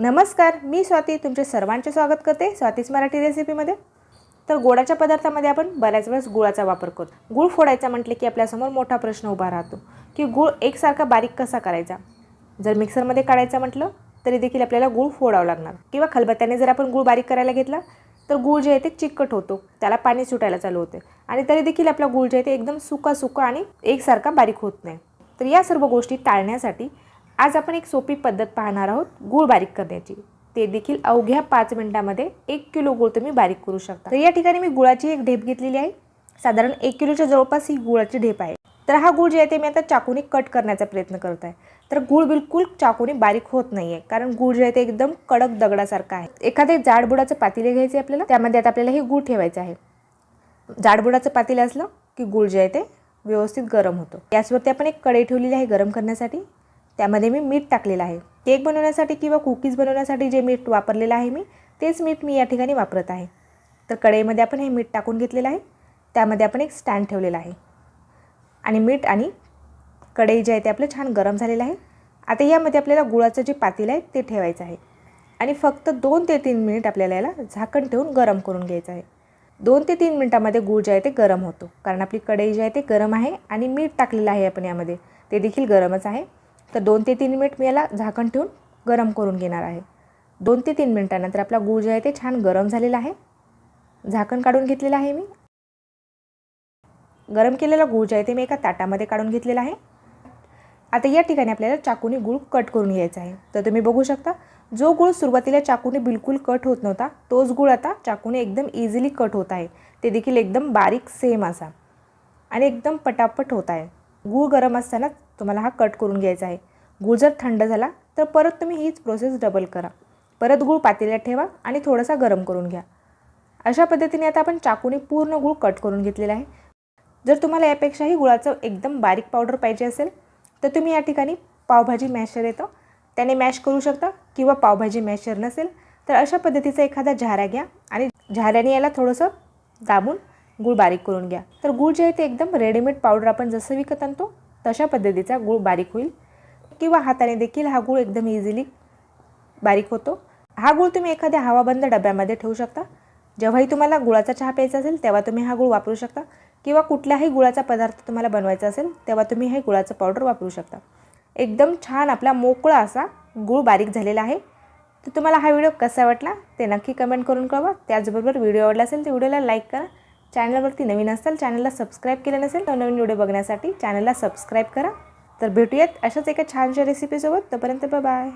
नमस्कार मी स्वाती तुमचे सर्वांचे स्वागत करते स्वातीच मराठी रेसिपीमध्ये तर गोडाच्या पदार्थामध्ये आपण बऱ्याच वेळेस गुळाचा वापर करतो. गुळ फोडायचा म्हटले की आपल्यासमोर मोठा प्रश्न उभा राहतो की गुळ एकसारखा बारीक कसा करायचा? जर मिक्सरमध्ये काढायचा म्हटलं तरी देखील आपल्याला गुळ फोडावं लागणार. किंवा खलबत्त्याने जर आपण गुळ बारीक करायला घेतला तर गुळ जे आहे ते चिकट होतो. त्याला पाणी सुटायला चालू होते. आणि तरी देखील आपला गुळ जे आहे ते एकदम सुका सुका आणि एकसारखा बारीक होत नाही. तर या सर्व गोष्टी टाळण्यासाठी आज आपण एक सोपी पद्धत पाहणार आहोत गूळ बारीक करण्याची. ते देखील अवघ्या पाच मिनिटामध्ये एक किलो गूळ तुम्ही बारीक करू शकता. तर या ठिकाणी मी गुळाची एक ढेप घेतलेली आहे. साधारण एक किलोच्या जवळपास ही गुळाची ढेप आहे. तर हा गूळ जे आहे ते मी आता चाकूने कट करण्याचा प्रयत्न करत आहे. तर गूळ बिलकुल चाकूने बारीक होत नाही आहे कारण गूळ जे आहे ते एकदम कडक दगडासारखं आहे. एखादे जाडबुडाचं पातेले घ्यायचे आपल्याला त्यामध्ये आता आपल्याला हे गूळ ठेवायचं आहे. जाडबुडाचं पातेले असलं की गूळ जे आहे ते व्यवस्थित गरम होतं. गॅसवरती आपण एक कढई ठेवलेली आहे गरम करण्यासाठी. त्यामध्ये मी मीठ टाकलेलं आहे. केक बनवण्यासाठी किंवा कुकीज बनवण्यासाठी जे मीठ वापरलेलं आहे मी तेच मीठ मी या ठिकाणी वापरत आहे. तर कढईमध्ये आपण हे मीठ टाकून घेतलेलं आहे. त्यामध्ये आपण एक स्टँड ठेवलेला आहे. आणि मीठ आणि कढई जे आहे ते आपलं छान गरम झालेलं आहे. आता यामध्ये आपल्याला गुळाचं जे पातील आहे ते ठेवायचं आहे. आणि फक्त दोन ते तीन मिनिट आपल्याला याला झाकण ठेवून गरम करून घ्यायचं आहे. दोन ते तीन मिनटामध्ये गूळ जे आहे ते गरम होतो. कारण आपली कढई जी आहे ते गरम आहे आणि मीठ टाकलेलं आहे आपण यामध्ये. ते देखील गरमच आहे. तर दोन ते तीन मिनिट मी याला झाकण ठेवून गरम करून घेणार आहे. दोन ते तीन मिनटानंतर आपला गूळ जे आहे ते छान गरम झालेला आहे. झाकण काढून घेतलेलं आहे मी. गरम केलेला गूळ जे आहे ते मी एका ताटामध्ये काढून घेतलेला आहे. आता या ठिकाणी आपल्याला चाकूने गूळ कट करून घ्यायचा आहे. तर तुम्ही बघू शकता जो गूळ सुरुवातीला चाकूने बिलकुल कट होत नव्हता तोच गूळ आता चाकूने एकदम इझिली कट होत आहे. ते देखील एकदम बारीक सेम असा. आणि एकदम पटापट होत आहे. गूळ गरम असताना तुम्हाला हा कट करून घ्यायचा आहे. गूळ जर थंड झाला तर परत तुम्ही हीच प्रोसेस डबल करा. परत गूळ पातेल्यात ठेवा आणि थोडासा गरम करून घ्या. अशा पद्धतीने आता आपण चाकूने पूर्ण गूळ कट करून घेतलेला आहे. जर तुम्हाला यापेक्षाही गुळाचं एकदम बारीक पावडर पाहिजे असेल तर तुम्ही या ठिकाणी पावभाजी मॅशर येतं. त्याने मॅश करू शकता किंवा पावभाजी मॅशर नसेल तर अशा पद्धतीचा एखादा झारा घ्या आणि झाऱ्याने याला थोडंसं दाबून गूळ बारीक करून घ्या. तर गूळ जे आहे ते एकदम रेडीमेड पावडर आपण जसं विकत आणतो तशा पद्धतीचा गूळ बारीक होईल किंवा हाताने देखील हा गूळ एकदम इझिली बारीक होतो. हा गूळ तुम्ही एखाद्या हवाबंद डब्यामध्ये ठेवू शकता. जेव्हाही तुम्हाला गुळाचा चहा प्यायचा असेल तेव्हा तुम्ही हा गूळ वापरू शकता. किंवा कुठल्याही गुळाचा पदार्थ तुम्हाला बनवायचा असेल तेव्हा तुम्ही हे गुळाचं पावडर वापरू शकता. एकदम छान आपला मोकळा असा गूळ बारीक झालेला आहे. तर तुम्हाला हा व्हिडिओ कसा वाटला ते नक्की कमेंट करून कळवा. त्याचबरोबर व्हिडिओ आवडला असेल तर व्हिडिओला लाईक करा. चॅनलवरती नवीन असाल चॅनलला सबस्क्राईब केलं नसेल तर नवीन व्हिडिओ बघण्यासाठी चॅनलला सबस्क्राईब करा. तर भेटूयात अशाच एका छानशा रेसिपीसोबत तोपर्यंत बाय